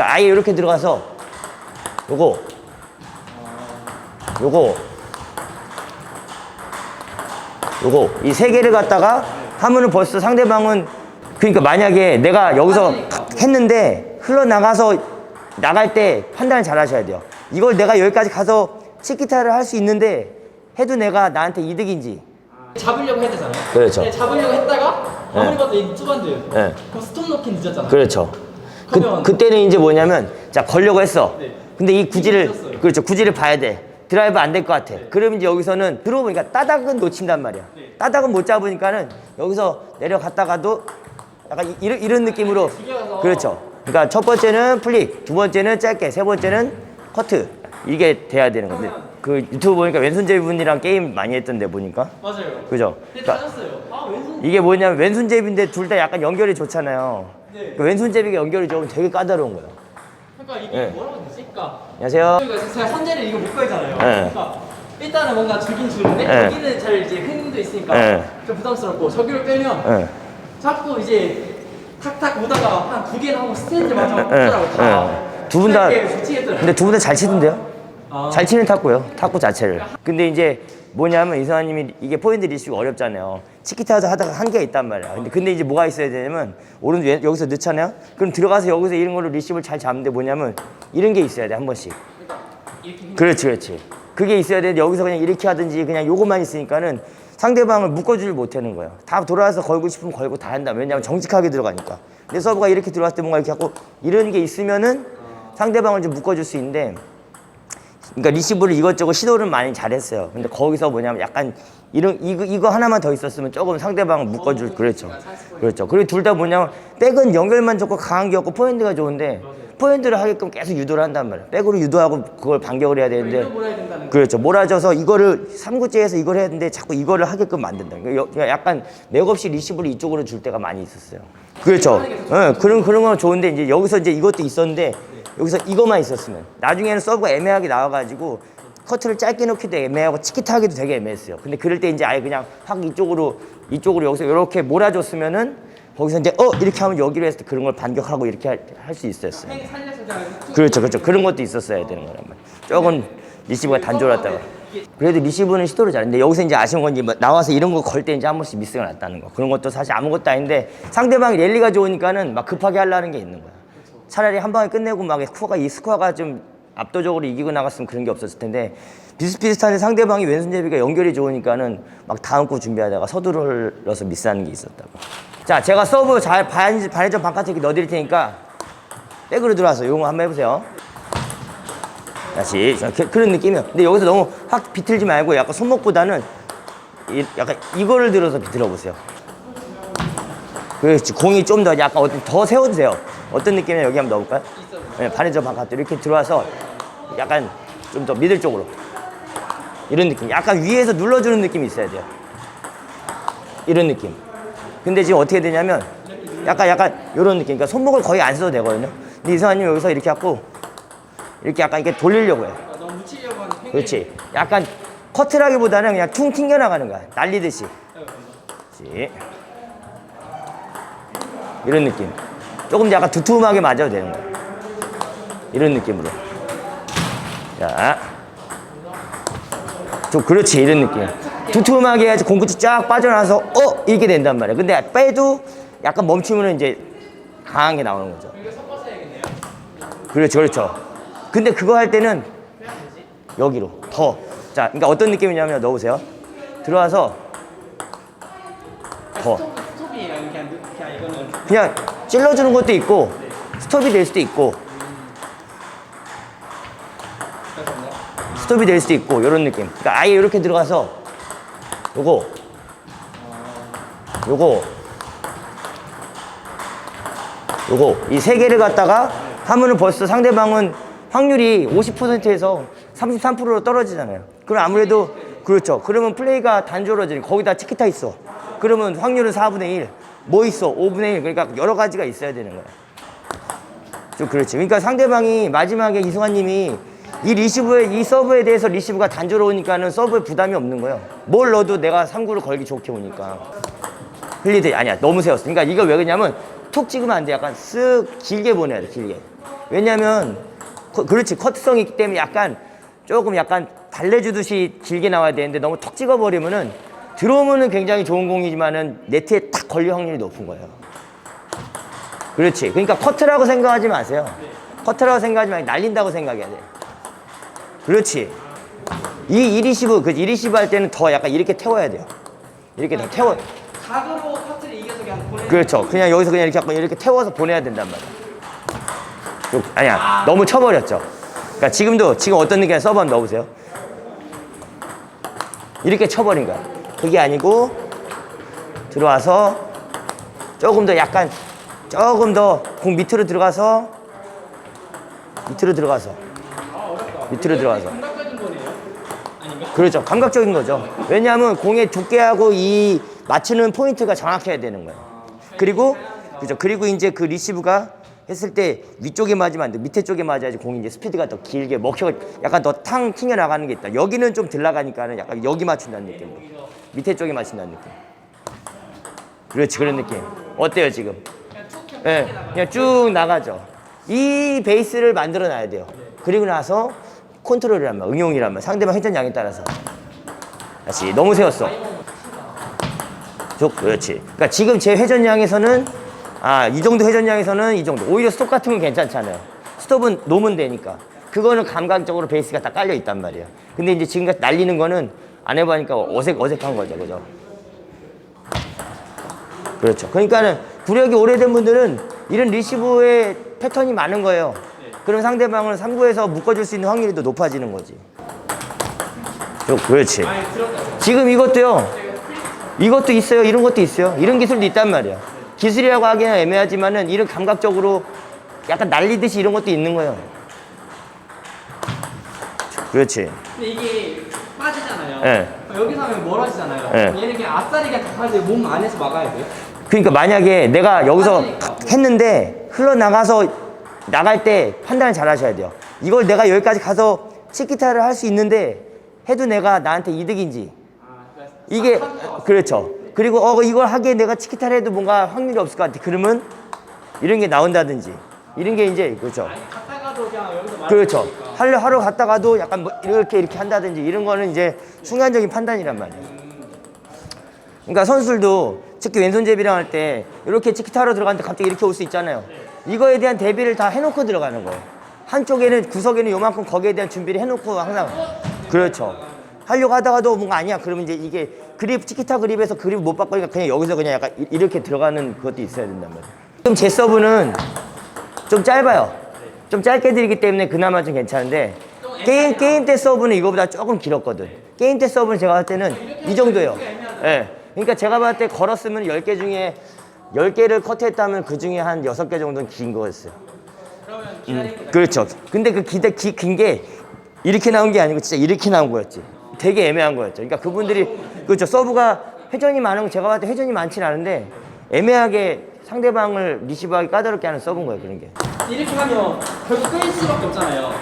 그러니까 아예 이렇게 들어가서 요거 요거 요거 이 세 개를 갖다가 하면은 벌써 상대방은 그러니까 만약에 내가 여기서 했는데 흘러나가서 나갈 때 판단을 잘 하셔야 돼요. 이걸 내가 여기까지 가서 치키타를 할 수 있는데 해도 내가 나한테 이득인지 잡으려고 해야 되잖아요. 그렇죠. 네, 잡으려고 했다가 아무리 네. 봐도 이 투반드. 네. 그럼 스톱 넣기 늦었잖아요. 그렇죠. 그, 그때는 이제 뭐냐면 자 걸려고 했어. 네. 근데 이 구질을. 네. 그렇죠. 구질을 봐야 돼. 드라이브 안 될 것 같아. 그러면 이제 여기서는 들어보니까 따닥은 놓친단 말이야. 네. 따닥은 못 잡으니까는 여기서 내려갔다가도 약간 이- 이런, 이런 느낌으로. 그렇죠. 그러니까 첫 번째는 플릭, 두 번째는 짧게, 세 번째는 커트 이게 돼야 되는 건데 그 유튜브 보니까 왼손잡이 분이랑 게임 많이 했던데 보니까 맞아요. 그죠? 네, 그러니까 찾았어요. 아, 왼손. 이게 뭐냐면 왼손잡이인데 둘 다 약간 연결이 좋잖아요. 네. 그 왼손잡이가 연결이 좋으면 되게 까다로운 거예요. 그러니까 이게 네. 뭐라고 되지? 그러니까 안녕하세요. 저희가 제가 선제를 이거 못 걸잖아요. 네. 그러니까 일단은 뭔가 주긴 주는데 네. 여기는 잘 이제 횡도 있으니까 네. 좀 부담스럽고 저기를 빼면 예. 자꾸 이제 탁탁 오다가 한 두 개나 하고 스탠드 맞아 예. 하더라고 다. 예. 두분 다. 근데 두 분 다 잘 치던데요? 아. 잘 치는 탁구요. 탁구 자체를. 근데 이제 뭐냐면 이성아님이 이게 포인트 리시가 어렵잖아요. 치키타도 하다가 한계가 있단 말이야. 근데 근데 이제 뭐가 있어야 되냐면 오른쪽 왼- 여기서 넣잖아요. 그럼 들어가서 여기서 이런 걸로 리시브를 잘 잡는데 뭐냐면 이런 게 있어야 돼 한 번씩. 그렇지, 그렇지. 그게 있어야 되는데 여기서 그냥 이렇게 하든지 그냥 요것만 있으니까는 상대방을 묶어주질 못하는 거예요. 다 돌아와서 걸고 싶으면 걸고 다 한다. 왜냐하면 정직하게 들어가니까. 근데 서브가 이렇게 들어왔을 때 뭔가 이렇게 하고 이런 게 있으면은 상대방을 좀 묶어줄 수 있는데 그러니까 리시브를 이것저것 시도를 많이 잘했어요. 근데 거기서 뭐냐면 약간 이런 이거 이거 하나만 더 있었으면 조금 상대방을 묶어줄 그렇죠. 그렇죠. 그리고 둘 다 뭐냐면 백은 연결만 좋고 강한 게 없고 포핸드가 좋은데 포핸드를 하게끔 계속 유도를 한단 말이야. 백으로 유도하고 그걸 반격을 해야 되는데. 그렇죠. 몰아줘서 이거를 삼구째에서 이걸 해야 되는데 자꾸 이거를 하게끔 만든다. 그러니까 약간 맥없이 리시브를 이쪽으로 줄 때가 많이 있었어요. 그렇죠. 예, 그런 그런 건 좋은데 이제 여기서 이제 이것도 있었는데 여기서 이것만 있었으면 나중에는 서브가 애매하게 나와가지고 커트를 짧게 놓기도 애매하고 치키타 하기도 되게 애매했어요. 근데 그럴 때 이제 아예 그냥 확 이쪽으로 이쪽으로 여기서 이렇게 몰아줬으면은 거기서 이제 어 이렇게 하면 여기로 했을 때 그런 걸 반격하고 이렇게 할 수 있었어요. 그렇죠, 그렇죠. 그런 것도 있었어야 되는 거란 말이야. 조금 리시브가 단조롭다가. 그래도 리시브는 시도를 잘했는데 여기서 이제 아쉬운 건 이제 뭐 나와서 이런 거 걸 때 이제 한 번씩 미스가 났다는 거. 그런 것도 사실 아무것도 아닌데 상대방이 랠리가 좋으니까는 막 급하게 하려는 게 있는 거야. 차라리 한 방에 끝내고 막 스코어가 이 스코어가 좀 압도적으로 이기고 나갔으면 그런 게 없었을 텐데 비슷비슷한데 상대방이 왼손잡이가 연결이 좋으니까는 막 다음 거 준비하다가 서두를 흘러서 미스하는 게 있었다고. 자, 제가 서브 잘 반, 반회전 바깥에 이렇게 넣어드릴 테니까 백으로 들어와서 이거 한번 해보세요. 다시 자, 그- 그런 느낌이요. 근데 여기서 너무 확 비틀지 말고 약간 손목보다는 이, 약간 이거를 들어서 비틀어 보세요. 그렇지. 공이 좀 더 약간 어떤 더 세워도 돼요. 어떤 느낌이냐 여기 한번 넣어볼까요? 네, 반대쪽 바깥으로 이렇게 들어와서 약간 좀 더 미들 쪽으로 이런 느낌. 약간 위에서 눌러주는 느낌이 있어야 돼요. 이런 느낌. 근데 지금 어떻게 되냐면 약간 약간 이런 느낌. 그러니까 손목을 거의 안 써도 되거든요. 근데 이상하님 여기서 이렇게 하고 이렇게 약간 이렇게 돌리려고 해요. 아, 그렇지. 약간 커트라기보다는 그냥 퉁 튕겨나가는 거야. 날리듯이. 그렇지. 이런 느낌. 조금 약간 두툼하게 맞아도 되는 거야. 이런 느낌으로. 자. 좀 그렇지. 이런 느낌. 두툼하게 해야지 공구치 쫙 빠져나와서 어? 이렇게 된단 말이야. 근데 빼도 약간 멈추면 이제 강한 게 나오는 거죠. 그렇죠, 그렇죠. 근데 그거 할 때는 여기로 더. 자, 그러니까 어떤 느낌이냐면 넣으세요. 들어와서 더. 그냥 찔러주는 것도 있고 스톱이 될 수도 있고 스톱이 될 수도 있고 이런 느낌. 그러니까 아예 이렇게 들어가서 요거 요거 요거 이 세 개를 갖다가 하면은 벌써 상대방은 확률이 50%에서 33%로 떨어지잖아요. 그럼 아무래도 그렇죠. 그러면 플레이가 단조로워지니 거기다 치키타 있어. 그러면 확률은 4분의 1. 뭐 있어? 5분의 1. 그러니까 여러 가지가 있어야 되는 거야. 좀 그렇지. 그러니까 상대방이 마지막에 이승환 님이 이 리시브에 이 서브에 대해서 리시브가 단조로우니까는 서브에 부담이 없는 거예요. 뭘 넣어도 내가 3구를 걸기 좋게 오니까. 흘리대 아니야 너무 세웠어. 그러니까 이거 왜 그러냐면 툭 찍으면 안 돼. 약간 쓱 길게 보내야 돼. 길게. 왜냐면 커- 그렇지 커트성이 있기 때문에 약간 조금 약간 달래주듯이 길게 나와야 되는데 너무 턱 찍어버리면은 들어오면은 굉장히 좋은 공이지만은 네트에 딱 걸릴 확률이 높은 거예요. 그렇지. 그러니까 커트라고 생각하지 마세요. 커트라고 생각하지 말고 날린다고 생각해야 돼. 그렇지. 이 이리시브 그 이리시브 할 때는 더 약간 이렇게 태워야 돼요. 이렇게 더 태워. 각으로 커트를 이겨서 그냥 보내는 그렇죠. 그냥 여기서 그냥 이렇게 이렇게 태워서 보내야 된단 말이야. 요- 아니야, 너무 쳐버렸죠. 그러니까 지금도 지금 어떤 느낌이야? 서브 한번 넣어보세요. 이렇게 쳐버린 거야. 그게 아니고 들어와서 조금 더 약간 조금 더 공 밑으로 들어가서 밑으로 들어가서 밑으로 들어가서 감각적인 거네요. 아닌가? 그렇죠. 감각적인 거죠. 왜냐하면 공의 두께하고 이 맞추는 포인트가 정확해야 되는 거예요. 그리고 그죠. 그리고 이제 그 리시브가 했을 때 위쪽에 맞으면 안 돼. 밑에 쪽에 맞아야지 공이 이제 스피드가 더 길게 먹혀 약간 더 탕 튕겨 나가는 게 있다. 여기는 좀 들나가니까는 약간 여기 맞춘다는 느낌. 밑에 쪽에 맞춘다는 느낌. 그렇지 그런 느낌. 어때요 지금? 예, 네, 그냥 쭉 나가죠. 이 베이스를 만들어 놔야 돼요. 그리고 나서 응용이란 말, 상대방 회전 양에 따라서. 다시 너무 세웠어. 쭉, 그렇지. 그러니까 지금 제 회전 양에서는 아, 이 정도 회전 양에서는 이 정도. 오히려 스톱 건 괜찮잖아요. 스톱은 놓으면 되니까. 그거는 감각적으로 베이스가 다 깔려 있단 말이에요. 근데 이제 지금같이 날리는 거는 안 해보니까 어색, 어색한 거죠. 그죠? 그렇죠. 그러니까는 구력이 오래된 분들은 이런 리시브의 패턴이 많은 거예요. 그럼 상대방을 3구에서 묶어줄 수 있는 확률이 더 높아지는 거지. 저, 그렇지. 지금 이것도요. 이것도 있어요. 이런 것도 있어요. 이런 기술도 있단 말이야. 기술이라고 하기는 애매하지만은 이런 감각적으로 약간 날리듯이 이런 것도 있는 거예요. 그렇지. 근데 이게 빠지잖아요. 예. 그럼 여기서 하면 멀어지잖아요. 예. 얘는 그냥 아싸리 그냥 가까이 몸 안에서 막아야 돼요. 그러니까 만약에 내가 여기서 빠지니까. 했는데 흘러나가서 나갈 때 판단을 잘 하셔야 돼요. 이걸 내가 여기까지 가서 치키타를 할 수 있는데 해도 내가 나한테 이득인지. 이게. 그렇죠. 그리고 어, 이걸 하기에 내가 치키타를 해도 뭔가 확률이 없을 것 같아. 그러면 이런 게 나온다든지. 이런 게 이제, 그렇죠. 그렇죠. 하려, 하러 갔다가도 약간 뭐 이렇게 이렇게 한다든지 이런 거는 이제 순간적인 판단이란 말이에요. 그러니까 선수들도 특히 왼손잡이랑 할 때 이렇게 치키타로 들어갔는데 갑자기 이렇게 올 수 있잖아요. 이거에 대한 대비를 다 해놓고 들어가는 거예요. 한쪽에는 구석에는 요만큼 거기에 대한 준비를 해놓고 항상 그렇죠. 하려고 하다가도 뭔가 아니야. 그러면 이제 이게 그립 치키타 그립에서 그립 못 바꾸니까 그냥 여기서 그냥 약간 이- 이렇게 들어가는 그것도 있어야 된단 말이에요. 지금 제 서브는 좀 짧아요. 좀 짧게 드리기 때문에 그나마 좀 괜찮은데 게임 게임 때 서브는 이거보다 조금 길었거든. 게임 때 서브는 제가 할 때는 이 정도예요. 예. 그러니까 제가 봤을 때 걸었으면 10개 중에 10개를 커트했다면 그 중에 한 6개 정도는 긴 거였어요. 기다리는 그렇죠. 근데 그 기대 긴게 이렇게 나온 게 아니고 진짜 이렇게 나온 거였지. 되게 애매한 거였죠. 그러니까 그분들이 그렇죠. 서브가 회전이 많은 거 제가 봤을 때 회전이 많진 않은데 애매하게 상대방을 리시브하기 까다롭게 하는 서브인 거예요. 그런 게. 이렇게 하면 결국 끌 수밖에 없잖아요.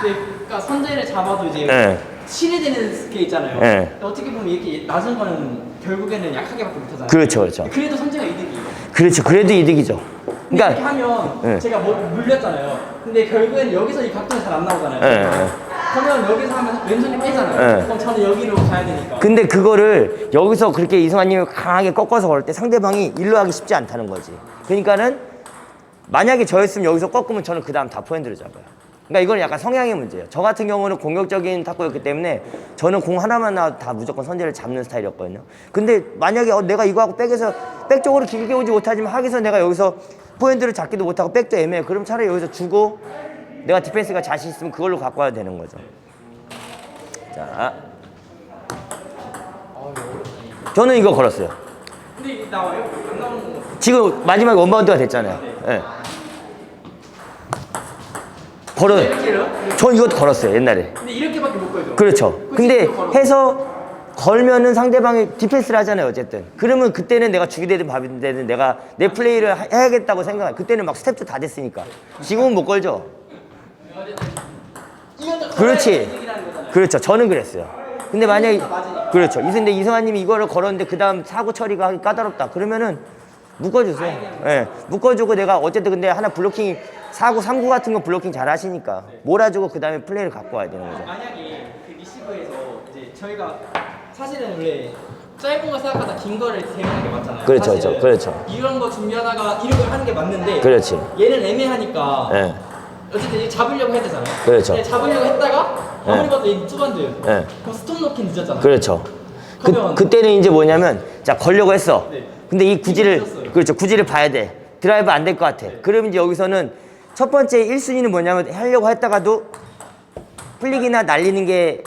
근데 그러니까 선제를 잡아도 이제 네. 실이 되는 게 있잖아요. 네. 근데 어떻게 보면 이렇게 낮은 거는 결국에는 약하게밖에 못하잖아요. 그렇죠, 그렇죠. 그래도 선제가 이득이에요. 그렇죠. 그래도 이득이죠. 근데 이렇게 그러니까 하면 네. 제가 뭐 물렸잖아요. 근데 결국에는 여기서 이 각도는 잘 안 나오잖아요. 네, 네. 그러면 여기서 하면 왼손이 빼잖아요. 네. 그럼 저는 여기로 가야 되니까. 근데 그거를 여기서 그렇게 이승환님이 강하게 꺾어서 걸 때 상대방이 일로 하기 쉽지 않다는 거지. 그러니까는 만약에 저였으면 여기서 꺾으면 저는 그 다음 다 포핸드를 잡아요. 그러니까 이건 약간 성향의 문제예요. 저 같은 경우는 공격적인 탁구였기 때문에 저는 공 하나만 나와도 다 무조건 선제를 잡는 스타일이었거든요. 근데 만약에 어, 내가 이거 하고 백에서 백 쪽으로 길게 오지 못하지만 하기서 내가 여기서 포핸드를 잡기도 못하고 백도 애매해. 그럼 차라리 여기서 주고 내가 디펜스가 자신 있으면 그걸로 갖고 와야 되는 거죠. 자. 저는 이거 걸었어요. 근데 이게 나와요? 안 나오는 거. 지금 마지막에 원바운드가 됐잖아요. 예. 걸어. 전 이것도 걸었어요 옛날에. 근데 이렇게밖에 못 걸죠. 그렇죠. 그치, 근데. 해서 걸면은 상대방이 디펜스를 하잖아요 어쨌든. 그러면 그때는 내가 죽이 되든 밥이 되든 내가 내 플레이를 하- 해야겠다고 생각. 그때는 막 스텝도 다 됐으니까. 지금은 못 걸죠. 그렇지. 그렇죠. 저는 그랬어요. 근데 만약에. 그렇죠. 근데 이승환님이 이거를 걸었는데 그 다음 사고 처리가 하기 까다롭다. 그러면은 묶어주세요. 예, 묶어주고 내가 어쨌든 근데 하나 블로킹 4구, 3구 같은 거 블로킹 잘 하시니까 몰아주고 그 다음에 플레이를 갖고 와야 되는 거죠. 만약에 그 리시브에서 이제 저희가 사실은 원래 짧은 거 생각하다 긴 거를 대응하는 게 맞잖아요. 그렇죠, 사실은. 그렇죠, 그렇죠. 이런 거 준비하다가 이런 걸 하는 게 맞는데 그렇지. 얘는 애매하니까 예. 어쨌든 잡으려고 해야 되잖아요. 그렇죠. 근데 잡으려고 했다가 아무리 네. 봐도 이 투반드. 네. 그럼 스톱 넣기 늦었잖아 요. 그렇죠. 그, 그러면- 그때는 이제 뭐냐면 자 걸려고 했어. 네. 근데 이 구질을 늦었어요. 그렇죠. 구질을 봐야 돼. 드라이브 안 될 것 같아. 그러면 이제 여기서는 첫 번째 1순위는 뭐냐면 하려고 했다가도 플릭이나 날리는 게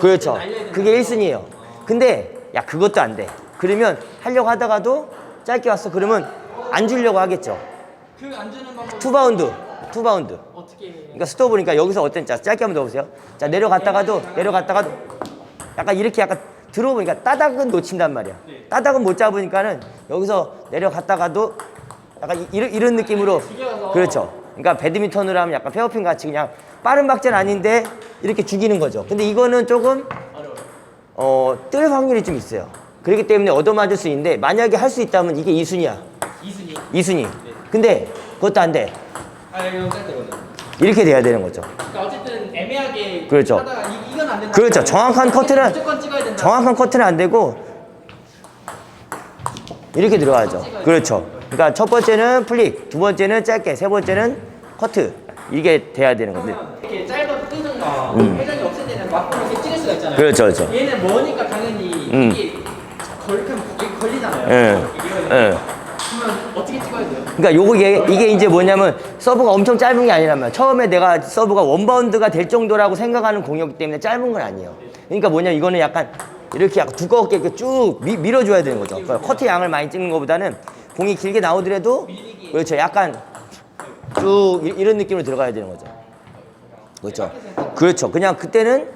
그렇죠. 그게 1순위예요. 근데 야 그것도 안 돼. 그러면 하려고 하다가도 짧게 왔어. 그러면 안 주려고 하겠죠. 그안 주는 방법 투바운드. 투바운드. 어떻게 해? 그러니까 스톱으니까 여기서 어떤 자 짧게 한번 더 보세요. 자 내려갔다가도 내려갔다가도 약간 이렇게 약간 들어보니까 따닥은 놓친단 말이야. 따닥은 못 잡으니까는 여기서 내려갔다가도 약간 이- 이런, 이런 느낌으로 죽여서. 그렇죠. 그러니까 배드민턴으로 하면 약간 페어핀 같이 그냥 빠른 박자는 아닌데 이렇게 죽이는 거죠. 근데 이거는 조금. 어, 뜰 확률이 좀 있어요. 그렇기 때문에 얻어맞을 수 있는데 만약에 할 수 있다면 이게 2순위야. 이순이. 2순위. 근데 그것도 안 돼. 아. 이렇게 돼야 되는 거죠. 그러니까 어쨌든 애매하게 그렇죠. 하다가 안 된다. 그렇죠. 정확한 커트는 무조건 찍어야 된다. 정확한 커트는 안 되고 이렇게 들어가죠. 그렇죠. 그러니까 첫 번째는 플릭, 두 번째는 짧게, 세 번째는 커트 이게 돼야 되는 건데. 이렇게 짧아도 뜨든가 회전이 없을 때는 막고 이렇게 찍을 수가 있잖아요. 음. 그렇죠, 그렇죠. 얘는 머니까 당연히 음. 이게 걸, 걸리잖아요. 예, 예. 어떻게 찍어야 돼요? 그러니까 요거 이게, 이게 이제 뭐냐면 서브가 엄청 짧은 게 말이야. 처음에 내가 서브가 원바운드가 될 정도라고 생각하는 공이었기 때문에 짧은 건 아니에요. 그러니까 뭐냐 이거는 약간 이렇게 약간 두껍게 이렇게 쭉 미, 밀어줘야 되는 거죠. 그러니까 커트 양을 많이 찍는 것보다는 공이 길게 나오더라도 그렇죠. 약간 쭉 이- 이런 느낌으로 들어가야 되는 거죠. 그렇죠. 그렇죠. 그냥 그때는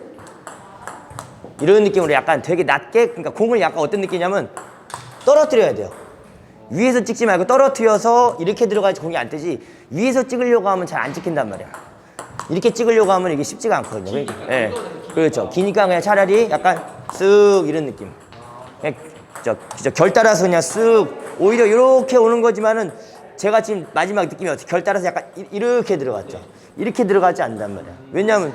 이런 느낌으로 약간 되게 낮게 그러니까 공을 약간 어떤 느낌이냐면 떨어뜨려야 돼요. 위에서 찍지 말고 떨어뜨려서 이렇게 들어가야지 공이 안 뜨지 위에서 찍으려고 하면 잘 안 찍힌단 말이야. 이렇게 찍으려고 하면 이게 쉽지가 않거든요. 그러니까, 예. 그렇죠. 기니까 그냥 차라리 약간 쓱 이런 느낌. 그냥 저, 저 결 따라서 그냥 쓱 오히려 이렇게 오는 거지만은 제가 지금 마지막 느낌이 어떻게 결 따라서 약간 이- 이렇게 들어갔죠. 이렇게 들어가지 않는단 말이야. 왜냐하면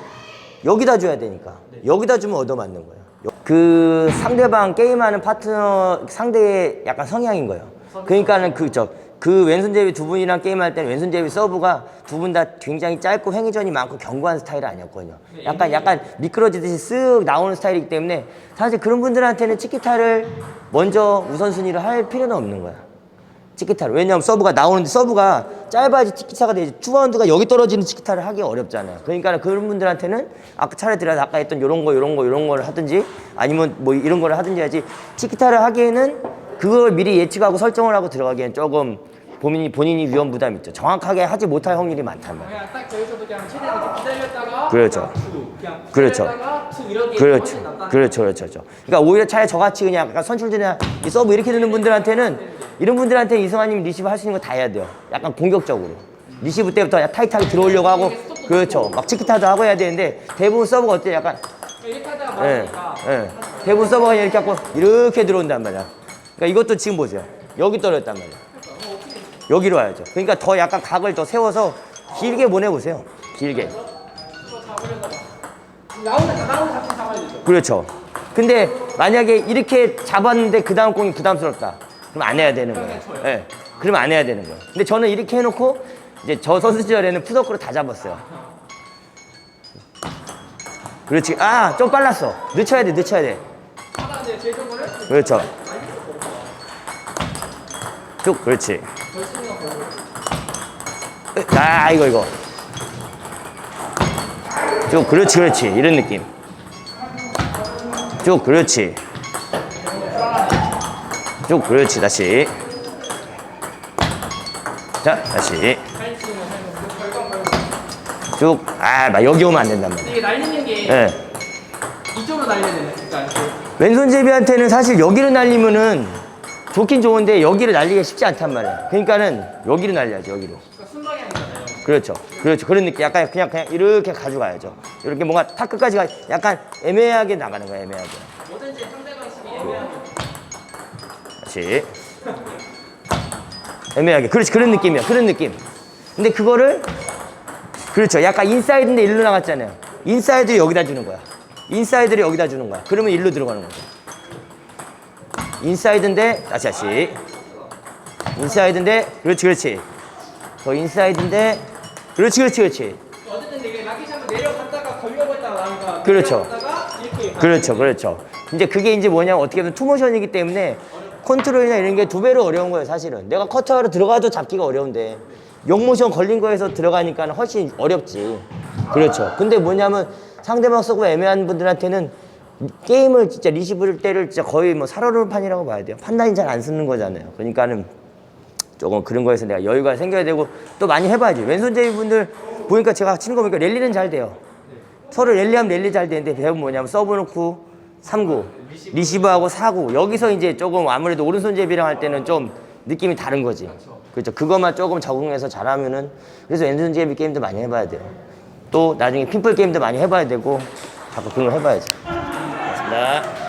여기다 줘야 되니까. 여기다 주면 얻어맞는 거예요. 그 상대방 게임하는 파트너 상대의 약간 성향인 거예요. 그러니까는 그저 그 왼손잡이 두 분이랑 게임할 때는 왼손잡이 서브가 두 분 다 굉장히 짧고 횡회전이 많고 견고한 스타일이 아니었거든요. 약간 약간 미끄러지듯이 쓱 나오는 스타일이기 때문에 사실 그런 분들한테는 치키타를 먼저 우선순위를 할 필요는 없는 거야. 치키타를 왜냐하면 서브가 나오는데 서브가 짧아야지 치키타가 되지 투바운드가 여기 떨어지는 치키타를 하기 어렵잖아요 그러니까 그런 분들한테는 아까 차라리 들어서 아까 했던 요런 거 요런 거 요런 거를 하든지 아니면 뭐 이런 거를 하든지 해야지 치키타를 하기에는 그걸 미리 예측하고 설정을 하고 들어가기엔 조금 본인이 본인이 위험 부담이 있죠 정확하게 하지 못할 확률이 말이에요 그냥 딱 저기서도 그냥 최대한 기다렸다가 그렇죠. 투, 그냥 그렇죠. 기다렸다가 투 이렇게 그렇죠. 낫다. 그렇죠. 그렇죠. 그렇죠. 그러니까 오히려 차라리 저같이 그냥 약간 선출들이나 이 서브 이렇게 드는 분들한테는 이런 분들한테 이승환님 리시브 할 수 있는 거 다 해야 돼요. 약간 공격적으로. 리시브 때부터 약간 타이트하게 들어오려고 하고 그렇죠. 막 치키타도 하고 해야 되는데 대부분 서브가 어때요? 약간 이렇게 하다가 예. 맞으니까 예. 대부분 서버가 이렇게 하고 이렇게 들어온단 말이야. 그러니까 이것도 지금 보세요. 여기 떨어졌단 말이야. 여기로 와야죠. 그러니까 더 약간 각을 더 세워서 길게 보내보세요. 길게. 그렇죠. 근데 만약에 이렇게 잡았는데 그 다음 공이 부담스럽다. 그럼 안 해야 되는 거예요. 예. 그러면 안 해야 되는 거예요. 근데 저는 이렇게 해놓고 이제 저 선수 시절에는 푸더크로 다 잡았어요. 그렇지. 아, 좀 빨랐어. 늦춰야 돼, 늦춰야 돼. 좋은 거를 그렇죠. 쭉, 그렇지. 아, 이거, 이거. 쭉, 그렇지, 그렇지. 이런 느낌. 쭉, 그렇지. 쭉, 그렇지. 다시. 자, 다시. 쭉, 아, 막 여기 오면 안 된단 말이야. 이게 날리는 게 예. 이쪽으로 날려야 되는 그러니까 왼손잡이한테는 사실 여기를 날리면은 좋긴 좋은데 여기를 날리기가 쉽지 않단 말이야. 그러니까는 여기를 날려야지, 여기로. 그러니까. 그렇죠. 그렇죠. 그런 느낌. 약간 그냥 그냥 이렇게 가져가야죠. 이렇게 뭔가 타크까지 가 약간 애매하게 나가는 거야, 애매하게. 뭐든지 상대방 수비 애매하게 다시. 애매하게. 그렇지. 그런 느낌이야. 그런 느낌. 근데 그거를 그렇죠. 약간 인사이드인데 일로 나갔잖아요. 인사이드 여기다 주는 거야. 인사이드를 여기다 주는 거야. 그러면 일로 들어가는 거죠. 인사이드인데 다시 다시. 인사이드인데 그렇지 그렇지. 더 인사이드인데 그렇지 그렇지 그렇지. 어쨌든 이게 라켓이 내려갔다가 걸려버렸다가 나니까 그렇죠. 내려갔다가 이렇게 그렇죠, 그렇죠. 이제 그게 이제 뭐냐면 어떻게 보면 투모션이기 때문에 컨트롤이나 이런 게 두 배로 어려운 거예요, 사실은. 내가 커터하러 들어가도 잡기가 어려운데 용모션 걸린 거에서 들어가니까 훨씬 어렵지. 그렇죠. 근데 뭐냐면 상대방 서브 애매한 분들한테는 게임을 진짜 리시브를 때를 진짜 거의 뭐 살얼음 판이라고 봐야 돼요. 판단이 잘 안 쓰는 거잖아요. 그러니까는 조금 그런 거에서 내가 여유가 생겨야 되고 또 많이 해봐야지. 왼손잡이 분들 보니까 제가 치는 거 보니까 랠리는 잘 돼요. 서로 랠리하면 랠리 잘 되는데 대부분 뭐냐면 서브 놓고 3구 리시브하고 4구 여기서 이제 조금 아무래도 오른손잡이랑 할 때는 좀 느낌이 다른 거지 그렇죠 그것만 조금 적응해서 잘하면은 그래서 왼손잡이 게임도 많이 해봐야 돼요 또 나중에 핀플 게임도 많이 해봐야 되고 자꾸 그런 거 해봐야지 고맙습니다